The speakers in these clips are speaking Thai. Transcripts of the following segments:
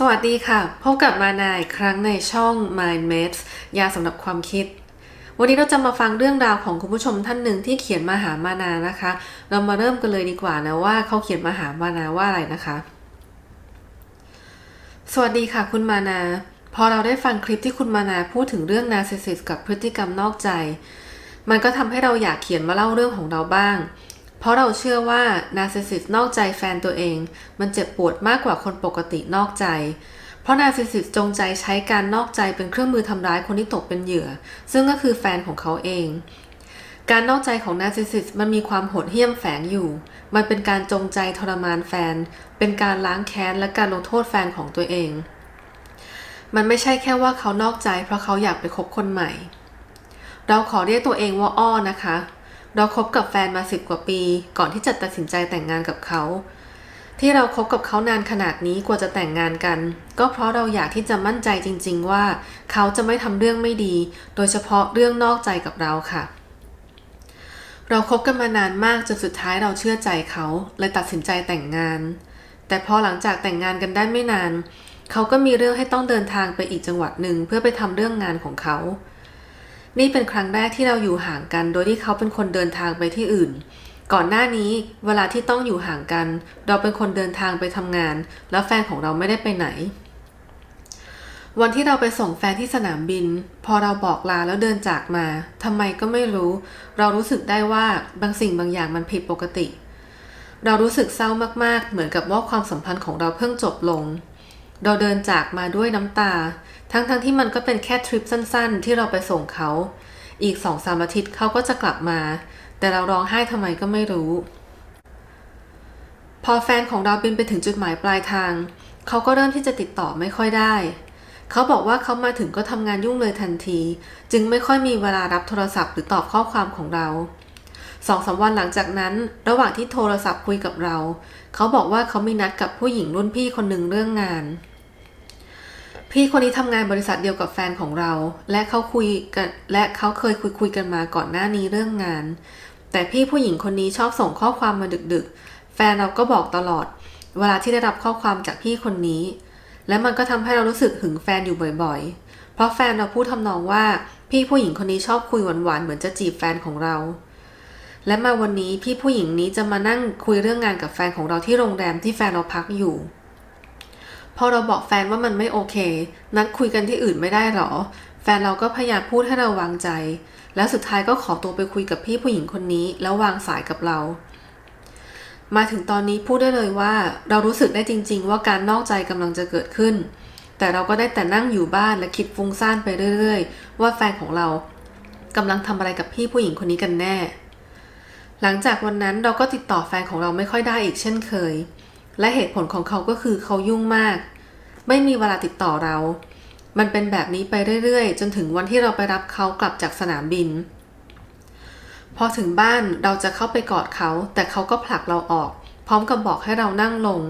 สวัสดีค่ะ พบกับมานายครั้งในช่อง Mind Maps ยาสำหรับความคิด วันนี้เราจะมาฟังเรื่องราวของคุณผู้ชมท่านหนึ่งที่เขียนมาหามานานะคะ เรามาเริ่มกันเลยดีกว่านะว่าเขาเขียนมาหามานาว่าอะไรนะคะ สวัสดีค่ะ คุณมานา พอเราได้ฟังคลิปที่คุณมานาพูดถึงเรื่องนาร์ซิสซิสกับพฤติกรรมนอกใจ มันก็ทำให้เราอยากเขียนมาเล่าเรื่องของเราบ้าง เพราะเราเชื่อว่านาร์ซิสซิสนอกใจแฟนตัวเอง มันเจ็บปวดมากกว่าคนปกตินอกใจ เพราะนาร์ซิสซิสจงใจใช้การนอกใจเป็นเครื่องมือทำร้ายคนที่ตกเป็นเหยื่อ ซึ่งก็คือแฟนของเขาเอง การนอกใจของนาร์ซิสซิสมันมีความโหดเหี้ยมแฝงอยู่ มันเป็นการจงใจทรมานแฟน เป็นการล้างแค้นและการลงโทษแฟนของตัวเอง มันไม่ใช่แค่ว่าเขานอกใจ เพราะเขาอยากไปคบคนใหม่ เราขอเรียกตัวเองว่าอ้อนะคะ เราคบกับแฟนมาสิบกว่าปี ก่อนที่จะตัดสินใจแต่งงานกับเขา ที่เราคบกับเขานานขนาดนี้กว่าจะแต่งงานกัน ก็เพราะเราอยากที่จะมั่นใจจริง ๆ ว่า เขาจะไม่ทำเรื่องไม่ดี โดยเฉพาะเรื่องนอกใจกับเราค่ะ เราคบกันมานานมากจนสุดท้ายเราเชื่อใจเขาเลยตัดสินใจแต่งงาน แต่พอหลังจากแต่งงานกันได้ไม่นาน เขาก็มีเรื่องให้ต้องเดินทางไปอีกจังหวัดหนึ่งเพื่อไปทำเรื่องงานของเขา นี่เป็นครั้งแรกที่เราอยู่ห่างกัน โดยที่เขาเป็นคนเดินทางไปที่อื่น ก่อนหน้านี้เวลาที่ต้องอยู่ห่างกัน เราเป็นคนเดินทางไปทำงาน แล้วแฟนของเราไม่ได้ไปไหน วันที่เราไปส่งแฟนที่สนามบิน พอเราบอกลาแล้วเดินจากมาทำไมก็ไม่รู้ เรารู้สึกได้ว่าบางสิ่งบางอย่างมันผิดปกติ เรารู้สึกเศร้ามากๆ เหมือนกับว่าความสัมพันธ์ของเราเพิ่งจบลง เราเดินจากมาด้วยน้ำตา ทั้งๆทที่มันก็เป็นแค่ทริปสั้นๆ ที่เราไปส่งเขา อีกสองสามอาทิตย์เขาก็จะกลับมา แต่เราร้องไห้ทำไมก็ไม่รู้ พอแฟนของเราบินไปถึงจุดหมายปลายทาง เขาก็เริ่มที่จะติดต่อไม่ค่อยได้ เขาบอกว่าเขามาถึงก็ทำงานยุ่งเลยทันที จึงไม่ค่อยมีเวลารับโทรศัพท์หรือตอบข้อความของเราสองสามวันหลังจากนั้น ระหว่างที่โทรศัพท์คุยกับเรา เขาบอกว่าเขามีนัดกับผู้หญิงรุ่นพี่คนหนึ่งเรื่องงาน พี่คนนี้ทำงานบริษัทเดียวกับแฟนของเรา และเขาคุยกันและเขาเคยคุยคุยกันมาก่อนหน้านี้เรื่องงาน แต่พี่ผู้หญิงคนนี้ชอบส่งข้อความมาดึกๆ แฟนเราก็บอกตลอด เวลาที่ได้รับข้อความจากพี่คนนี้ และมันก็ทำให้เรารู้สึกหึงแฟนอยู่บ่อยๆ เพราะแฟนเราพูดทำนองว่าพี่ผู้หญิงคนนี้ชอบคุยหวานๆเหมือนจะจีบแฟนของเรา และมาวันนี้พี่ผู้หญิงนี้จะมานั่งคุยเรื่องงานกับแฟนของเราที่โรงแรมที่แฟนเราพักอยู่ พอเราบอกแฟนว่ามันไม่โอเค นัดคุยกันที่อื่นไม่ได้หรอ แฟนเราก็พยายามพูดให้เราวางใจ แล้วสุดท้ายก็ขอตัวไปคุยกับพี่ผู้หญิงคนนี้ แล้ววางสายกับเรา มาถึงตอนนี้พูดได้เลยว่า เรารู้สึกได้จริง ๆ ว่าการนอกใจกำลังจะเกิดขึ้น แต่เราก็ได้แต่นั่งอยู่บ้านและคิดฟุ้งซ่านไปเรื่อย ๆ ว่าแฟนของเรากำลังทำอะไรกับพี่ผู้หญิงคนนี้กันแน่ หลังจากวันนั้นเราก็ติดต่อแฟนของเราไม่ค่อยได้อีกเช่นเคย และเหตุผลของเขาก็คือเขายุ่งมาก ไม่มีเวลาติดต่อเรา มันเป็นแบบนี้ไปเรื่อยๆ จนถึงวันที่เราไปรับเขากลับจากสนามบิน พอถึงบ้านเราจะเข้าไปกอดเขา แต่เขาก็ผลักเราออก พร้อมกับบอกให้เรานั่งลง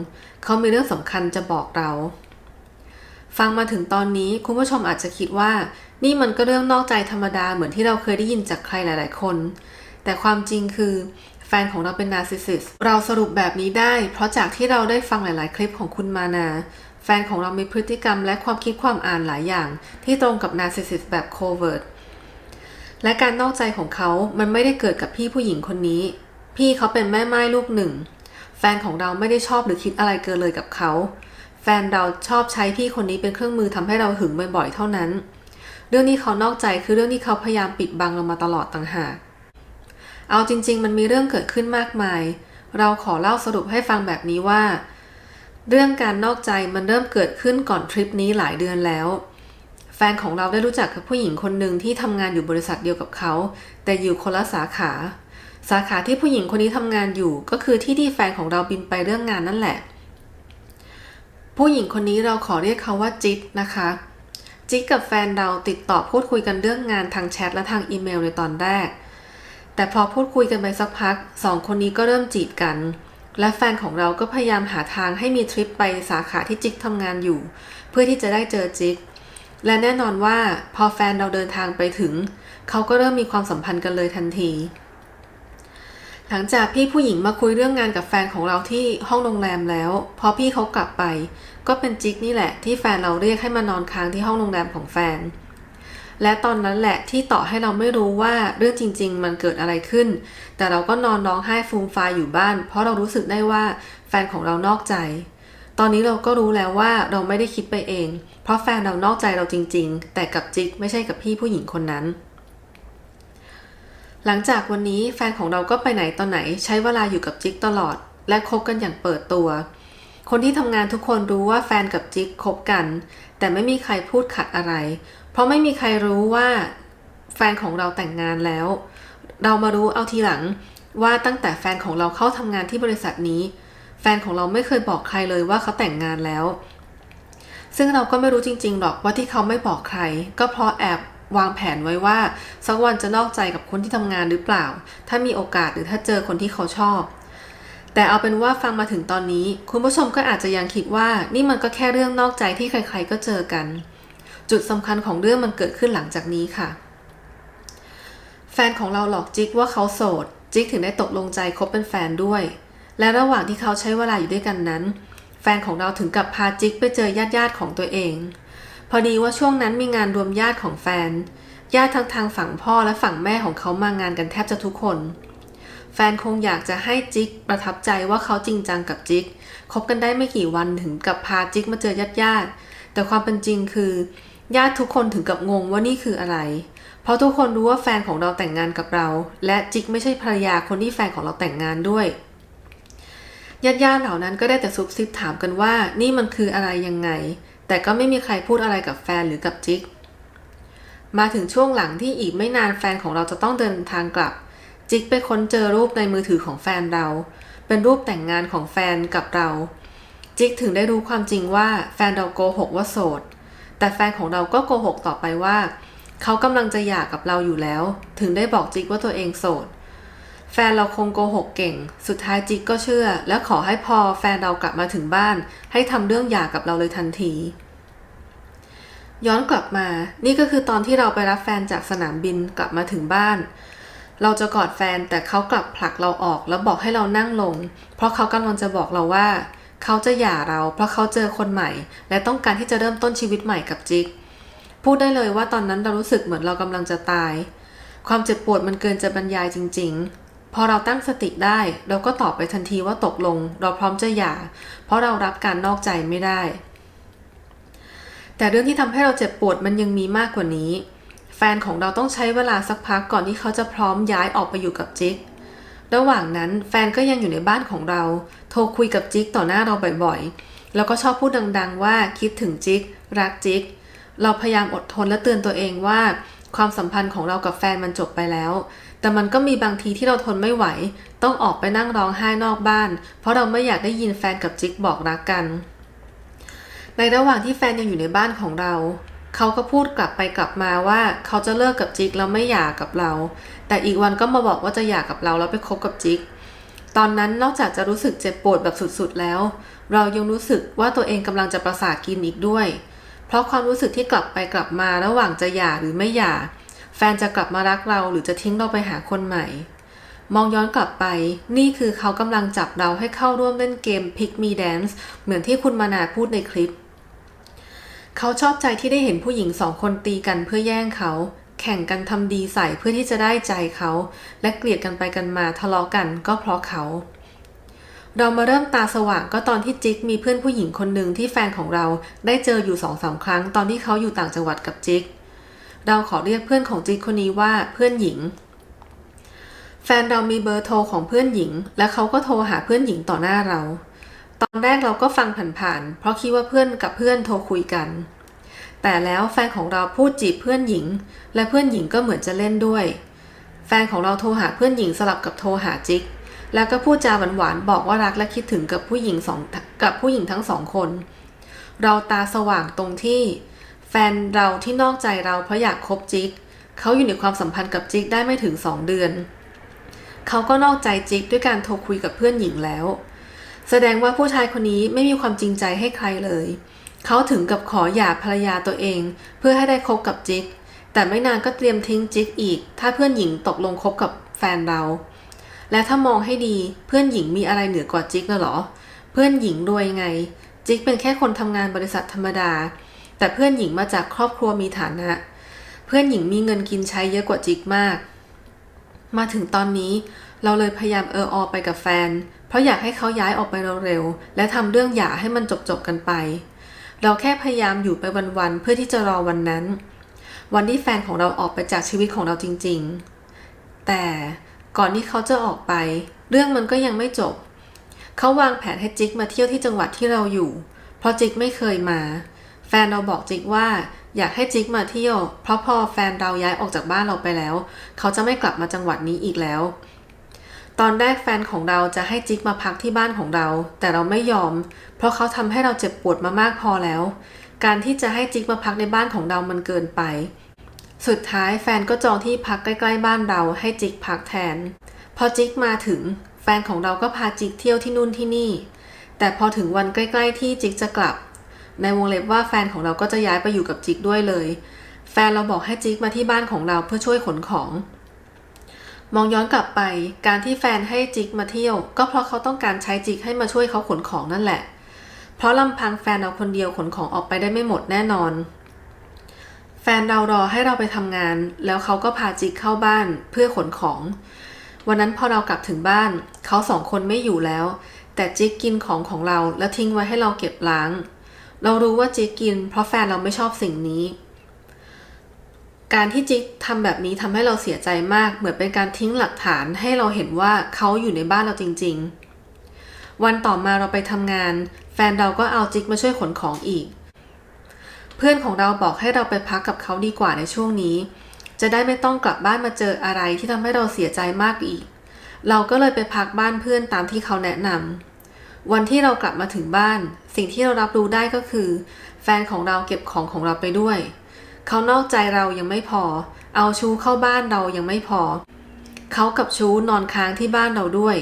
เขามีเรื่องสำคัญจะบอกเรา ฟังมาถึงตอนนี้คุณผู้ชมอาจจะคิดว่า นี่มันก็เรื่องนอกใจธรรมดาเหมือนที่เราเคยได้ยินจากใครหลาย ๆ คน แต่ความจริงคือ แฟนของเราเป็นนาร์ซิสซิสเราสรุปแบบนี้ได้ เพราะจากที่เราได้ฟังหลาย ๆ คลิปของคุณมานา แฟนของเรามีพฤติกรรมและความคิดความอ่านหลายอย่าง ที่ตรงกับนาร์ซิสซิสแบบโคเวิร์ตและการนอกใจของเขา มันไม่ได้เกิดกับพี่ผู้หญิงคนนี้ พี่เขาเป็นแม่ไม้ลูกหนึ่ง แฟนของเราไม่ได้ชอบหรือคิดอะไรเกินเลยกับเขา แฟนเราชอบใช้พี่คนนี้เป็นเครื่องมือทำให้เราหึงบ่อยๆ เท่านั้น เรื่องที่เขานอกใจคือเรื่องที่เขาพยายามปิดบังเรามาตลอดต่างหาก เอาจริง ๆ มันมีเรื่องเกิดขึ้นมากมาย เราขอเล่าสรุปให้ฟังแบบนี้ว่า เรื่องการนอกใจมันเริ่มเกิดขึ้นก่อนทริปนี้หลายเดือนแล้ว แฟนของเราได้รู้จักกับผู้หญิงคนหนึ่งที่ทำงานอยู่บริษัทเดียวกับเขา แต่อยู่คนละสาขา สาขาที่ผู้หญิงคนนี้ทำงานอยู่ ก็คือที่ที่แฟนของเราบินไปเรื่องงานนั่นแหละ ผู้หญิงคนนี้เราขอเรียกเขาว่าจิ๊ดนะคะจิ๊ดกับแฟนเราติดต่อพูดคุยกันเรื่องงานทางแชทและทางอีเมลในตอนแรก แต่พอพูดคุยกันไปสักพักสองคนนี้ก็เริ่มจีบกัน และแฟนของเราก็พยายามหาทางให้มีทริปไปสาขาที่จิ๊กทำงานอยู่ เพื่อที่จะได้เจอจิ๊กและแน่นอนว่าพอแฟนเราเดินทางไปถึง เขาก็เริ่มมีความสัมพันธ์กันเลยทันที หลังจากพี่ผู้หญิงมาคุยเรื่องงานกับแฟนของเราที่ห้องโรงแรมแล้ว พอพี่เขากลับไป ก็เป็นจิ๊กนี่แหละที่แฟนเราเรียกให้มานอนค้างที่ห้องโรงแรมของแฟน และตอนนั้นแหละที่ต่อให้เราไม่รู้ว่าเรื่องจริง ๆ มันเกิดอะไรขึ้น แต่เราก็นอนร้องไห้ฟูมฟายอยู่บ้าน เพราะเรารู้สึกได้ว่าแฟนของเรานอกใจ ตอนนี้เราก็รู้แล้วว่าเราไม่ได้คิดไปเอง เพราะแฟนเรานอกใจเราจริง ๆ แต่กับจิ๊กไม่ใช่กับพี่ผู้หญิงคนนั้น หลังจากวันนี้แฟนของเราก็ไปไหนตอนไหนใช้เวลาอยู่กับจิ๊กตลอด และคบกันอย่างเปิดตัวคนที่ทำงานทุกคนรู้ว่าแฟนกับจิ๊กคบกัน แต่ไม่มีใครพูดขัดอะไร เพราะไม่มีใครรู้ว่าแฟนของเราแต่งงานแล้ว เรามารู้เอาทีหลังว่าตั้งแต่แฟนของเราเข้าทำงานที่บริษัทนี้ แฟนของเราไม่เคยบอกใครเลยว่าเขาแต่งงานแล้ว ซึ่งเราก็ไม่รู้จริง ๆ หรอกว่าที่เขาไม่บอกใคร ก็เพราะแอบวางแผนไว้ว่าสักวันจะนอกใจกับคนที่ทำงานหรือเปล่า ถ้ามีโอกาสหรือถ้าเจอคนที่เขาชอบ แต่เอาเป็นว่าฟังมาถึงตอนนี้ คุณผู้ชมก็อาจจะยังคิดว่า นี่มันก็แค่เรื่องนอกใจที่ใคร ๆ ก็เจอกัน จุดสำคัญของเรื่องมันเกิดขึ้นหลังจากนี้ค่ะ แฟนของเราหลอกจิ๊กว่าเขาโสด จิ๊กถึงได้ตกลงใจคบเป็นแฟนด้วย และระหว่างที่เขาใช้เวลาอยู่ด้วยกันนั้น แฟนของเราถึงกับพาจิ๊กไปเจอญาติญาติๆของตัวเอง พอดีว่าช่วงนั้นมีงานรวมญาติของแฟน ญาติทั้งทางฝั่งพ่อและฝั่งแม่ของเขามางานกันแทบจะทุกคน แฟนคงอยากจะให้จิ๊กประทับใจว่าเขาจริงจังกับจิ๊กคบกันได้ไม่กี่วันถึงกับพาจิ๊กมาเจอญาติญาติๆแต่ความเป็นจริงคือ ญาติทุกคนถึงกับงงว่านี่คืออะไร เพราะทุกคนรู้ว่าแฟนของเราแต่งงานกับเรา และจิกไม่ใช่ภรรยาคนที่แฟนของเราแต่งงานด้วยญาติญาติๆเหล่านั้นก็ได้แต่ซุบซิบถามกันว่า นี่มันคืออะไรยังไง แต่ก็ไม่มีใครพูดอะไรกับแฟนหรือกับจิก มาถึงช่วงหลังที่อีกไม่นานแฟนของเราจะต้องเดินทางกลับ จิกไปค้นเจอรูปในมือถือของแฟนเรา เป็นรูปแต่งงานของแฟนกับเรา จิกถึงได้รู้ความจริงว่าแฟนเราโกหกว่าโสด แต่แฟนของเราก็โกหกต่อไปว่า เขากำลังจะหย่ากับเราอยู่แล้ว ถึงได้บอกจิ๊กว่าตัวเองโสด แฟนเราคงโกหกเก่ง สุดท้ายจิ๊กก็เชื่อ และขอให้พอแฟนเรากลับมาถึงบ้าน ให้ทำเรื่องหย่ากับเราเลยทันที ย้อนกลับมา นี่ก็คือตอนที่เราไปรับแฟนจากสนามบินกลับมาถึงบ้านเราจะกอดแฟนแต่เขากลับผลักเราออกแล้วบอกให้เรานั่งลง เพราะเขากำลังจะบอกเราว่า เขาจะหย่าเราเพราะเขาเจอคนใหม่ และต้องการที่จะเริ่มต้นชีวิตใหม่กับจิ๊กพูดได้เลยว่าตอนนั้นเรารู้สึกเหมือนเรากำลังจะตาย ความเจ็บปวดมันเกินจะบรรยายจริง ๆ พอเราตั้งสติได้ เราก็ตอบไปทันทีว่าตกลง เราพร้อมจะหย่า เพราะเรารับการนอกใจไม่ได้ แต่เรื่องที่ทำให้เราเจ็บปวดมันยังมีมากกว่านี้ แฟนของเราต้องใช้เวลาสักพักก่อนที่เขาจะพร้อมย้ายออกไปอยู่กับจิ๊ก ระหว่างนั้นแฟนก็ยังอยู่ในบ้านของเรา โทรคุยกับจิ๊กต่อหน้าเราบ่อยๆ แล้วก็ชอบพูดดังๆ ว่าคิดถึงจิ๊กรักจิ๊ก เราพยายามอดทนและเตือนตัวเองว่า ความสัมพันธ์ของเรากับแฟนมันจบไปแล้ว แต่มันก็มีบางทีที่เราทนไม่ไหว ต้องออกไปนั่งร้องไห้นอกบ้าน เพราะเราไม่อยากได้ยินแฟนกับจิ๊กบอกรักกัน ในระหว่างที่แฟนยังอยู่ในบ้านของเรา เขาก็พูดกลับไปกลับมาว่าเขาจะเลิกกับจิ๊กแล้วไม่หย่ากับเรา แต่อีกวันก็มาบอกว่าจะหย่ากกับเราแล้วไปคบกับจิ๊ก ตอนนั้นนอกจากจะรู้สึกเจ็บปวดแบบสุดๆแล้ว เรายังรู้สึกว่าตัวเองกำลังจะประสาทกินอีกด้วย เพราะความรู้สึกที่กลับไปกลับมาระหว่างจะหย่าหรือไม่หย่า แฟนจะกลับมารักเราหรือจะทิ้งเราไปหาคนใหม่ มองย้อนกลับไป นี่คือเขากำลังจับเราให้เข้าร่วมเล่นเกม Pick Me Dance เหมือนที่คุณมานาพูดในคลิปเขาชอบใจที่ได้เห็นผู้หญิงสองคนตีกันเพื่อแย่งเขา ข่งกันทำดีใส่เพื่อที่จะได้ใจเขา และเกลียดกันไปกันมาทะเลาะกันก็เพราะเขา เรามาเริ่มตาสว่างก็ตอนที่จิ๊กมีเพื่อนผู้หญิงคนหนึ่งที่แฟนของเราได้เจออยู่สองสามครั้งตอนที่เขาอยู่ต่างจังหวัดกับจิ๊กเราขอเรียกเพื่อนของจิ๊กคนนี้ว่าเพื่อนหญิง แฟนเรามีเบอร์โทรของเพื่อนหญิง และเขาก็โทรหาเพื่อนหญิงต่อหน้าเรา ตอนแรกเราก็ฟังผ่านๆเพราะคิดว่าเพื่อนกับเพื่อนโทรคุยกัน แต่แล้วแฟนของเราพูดจีบเพื่อนหญิง และเพื่อนหญิงก็เหมือนจะเล่นด้วย แฟนของเราโทรหาเพื่อนหญิงสลับกับโทรหาจิ๊กแล้วก็พูดจาหวานๆบอกว่ารักและคิดถึงกับผู้หญิงสองกับผู้หญิงทั้งสองคน เราตาสว่างตรงที่ แฟนเราที่นอกใจเราเพราะอยากคบจิ๊กเขาอยู่ในความสัมพันธ์กับจิ๊กได้ไม่ถึงสองเดือน เขาก็นอกใจจิ๊กด้วยการโทรคุยกับเพื่อนหญิงแล้ว แสดงว่าผู้ชายคนนี้ไม่มีความจริงใจให้ใครเลย เขาถึงกับขอหย่าภรรยาตัวเอง เพื่อให้ได้คบกับจิ๊กแต่ไม่นานก็เตรียมทิ้งจิ๊กอีก ถ้าเพื่อนหญิงตกลงคบกับแฟนเรา และถ้ามองให้ดีเพื่อนหญิงมีอะไรเหนือกว่าจิ๊กน่ะเหรอ เพื่อนหญิงรวยไง จิ๊กเป็นแค่คนทำงานบริษัทธรรมดา แต่เพื่อนหญิงมาจากครอบครัวมีฐานะ เพื่อนหญิงมีเงินกินใช้เยอะกว่าจิ๊กมาก มาถึงตอนนี้เราเลยพยายามเอออไปกับแฟน เพราะอยากให้เขาย้ายออกไปเร็วๆ และทำเรื่องหย่าให้มันจบๆกันไป เราแค่พยายามอยู่ไปวันๆเพื่อที่จะรอวันนั้น วันที่แฟนของเราออกไปจากชีวิตของเราจริง ๆ แต่ก่อนที่เขาจะออกไป เรื่องมันก็ยังไม่จบ เขาวางแผนให้จิกมาเที่ยวที่จังหวัดที่เราอยู่ เพราะจิกไม่เคยมา แฟนเราบอกจิกว่าอยากให้จิกมาเที่ยว เพราะพอแฟนเราย้ายออกจากบ้านเราไปแล้ว เขาจะไม่กลับมาจังหวัดนี้อีกแล้ว ตอนแรกแฟนของเราจะให้จิ๊กมาพักที่บ้านของเรา แต่เราไม่ยอม เพราะเขาทำให้เราเจ็บปวดมามากพอแล้ว การที่จะให้จิ๊กมาพักในบ้านของเรามันเกินไป สุดท้ายแฟนก็จองที่พักใกล้ๆบ้านเราให้จิ๊กพักแทน พอจิ๊กมาถึง แฟนของเราก็พาจิ๊กเที่ยวที่นู่นที่นี่ แต่พอถึงวันใกล้ ๆ ที่จิ๊กจะกลับ ในวงเล็บว่าแฟนของเราก็จะย้ายไปอยู่กับจิ๊กด้วยเลย แฟนเราบอกให้จิ๊กมาที่บ้านของเราเพื่อช่วยขนของ มองย้อนกลับไป การที่แฟนให้จิ๊กมาเที่ยว ก็เพราะเขาต้องการใช้จิ๊กให้มาช่วยเขาขนของนั่นแหละ เพราะลำพังแฟนเราคนเดียวขนของออกไปได้ไม่หมดแน่นอน แฟนเรารอให้เราไปทำงาน แล้วเขาก็พาจิ๊กเข้าบ้านเพื่อขนของ วันนั้นพอเรากลับถึงบ้าน เขาสองคนไม่อยู่แล้ว แต่จิ๊กกินของของเราแล้วทิ้งไว้ให้เราเก็บล้าง เรารู้ว่าจิ๊กกิน เพราะแฟนเราไม่ชอบสิ่งนี้ การที่จิ๊กทำแบบนี้ทำให้เราเสียใจมาก เหมือนเป็นการทิ้งหลักฐานให้เราเห็นว่าเขาอยู่ในบ้านเราจริง ๆ วันต่อมาเราไปทำงาน แฟนเราก็เอาจิ๊กมาช่วยขนของอีก เพื่อนของเราบอกให้เราไปพักกับเขาดีกว่าในช่วงนี้ จะได้ไม่ต้องกลับบ้านมาเจออะไรที่ทำให้เราเสียใจมากอีก เราก็เลยไปพักบ้านเพื่อนตามที่เขาแนะนำวันที่เรากลับมาถึงบ้าน สิ่งที่เรารับรู้ได้ก็คือ แฟนของเราเก็บของของเราไปด้วย เขานอกใจเรายังไม่พอ เอาชู้เข้าบ้านเรายังไม่พอ เขากับชู้นอนค้างที่บ้านเราด้วย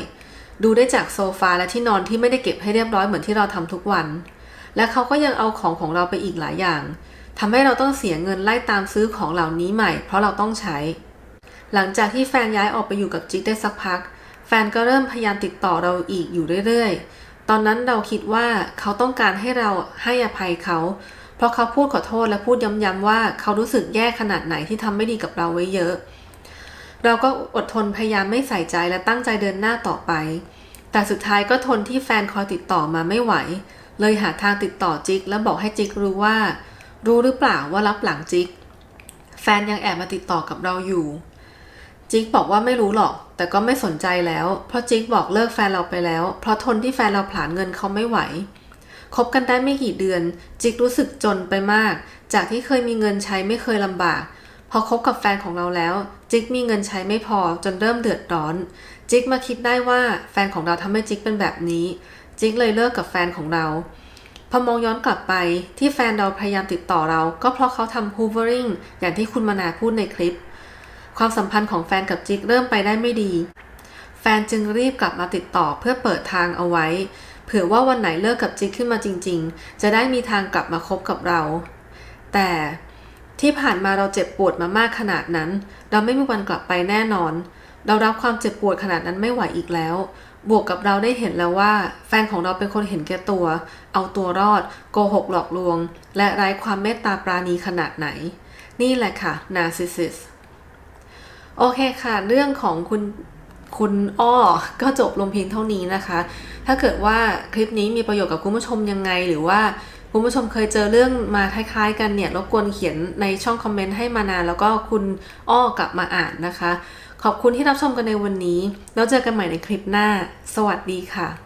ดูได้จากโซฟาและที่นอนที่ไม่ได้เก็บให้เรียบร้อยเหมือนที่เราทำทุกวัน และเขาก็ยังเอาของของเราไปอีกหลายอย่างทำให้เราต้องเสียเงินไล่ตามซื้อของเหล่านี้ใหม่ เพราะเราต้องใช้ หลังจากที่แฟนย้ายออกไปอยู่กับจิ๊กได้สักพัก แฟนก็เริ่มพยายามติดต่อเราอีกอยู่เรื่อยๆ ตอนนั้นเราคิดว่าเขาต้องการให้เราให้อภัยเขา ราะเขาพูดขอโทษและพูดย้ำๆว่าเขารู้สึกแย่ขนาดไหนที่ทำไม่ดีกับเราไว้เยอะ เราก็อดทนพยายามไม่ใส่ใจและตั้งใจเดินหน้าต่อไป แต่สุดท้ายก็ทนที่แฟนคอยติดต่อมาไม่ไหว เลยหาทางติดต่อจิกและบอกให้จิกรู้ว่า รู้หรือเปล่าว่ารับหลังจิกแฟนยังแอบมาติดต่อกับเราอยู่ จิกบอกว่าไม่รู้หรอก แต่ก็ไม่สนใจแล้ว เพราะจิกบอกเลิกแฟนเราไปแล้ว เพราะทนที่แฟนเราผลาญเงินเขาไม่ไหว คบกันได้ไม่กี่เดือน จิกรู้สึกจนไปมาก จากที่เคยมีเงินใช้ไม่เคยลำบาก พอคบกับแฟนของเราแล้ว จิกมีเงินใช้ไม่พอจนเริ่มเดือดร้อน จิกมาคิดได้ว่าแฟนของเราทำให้จิกเป็นแบบนี้ จิกเลยเลิกกับแฟนของเรา พอมองย้อนกลับไปที่แฟนเราพยายามติดต่อเรา ก็เพราะเขาทำ hoovering อย่างที่คุณมานาพูดในคลิป ความสัมพันธ์ของแฟนกับจิกเริ่มไปได้ไม่ดี แฟนจึงรีบกลับมาติดต่อเพื่อเปิดทางเอาไว้ เผื่อว่าวันไหนเลิกกับจิ๊กขึ้นมาจริง ๆ จะได้มีทางกลับมาคบกับเรา แต่ที่ผ่านมาเราเจ็บปวดมามากขนาดนั้น เราไม่มีวันกลับไปแน่นอน เรารับความเจ็บปวดขนาดนั้นไม่ไหวอีกแล้ว บวกกับเราได้เห็นแล้วว่า แฟนของเราเป็นคนเห็นแก่ตัว เอาตัวรอด โกหกหลอกลวง และไร้ความเมตตาปราณีขนาดไหน นี่แหละค่ะ narcissist โอเคค่ะ เรื่องของคุณ คุณอ้อก็จบลงเพียงเท่านี้นะคะ ถ้าเกิดว่าคลิปนี้มีประโยชน์กับคุณผู้ชมยังไง หรือว่าคุณผู้ชมเคยเจอเรื่องมาคล้ายๆ กันเนี่ยรบกวนเขียนในช่องคอมเมนต์ให้มานานแล้วก็คุณอ้อกลับมาอ่านนะคะ ขอบคุณที่รับชมกันในวันนี้ แล้วเจอกันใหม่ในคลิปหน้า สวัสดีค่ะ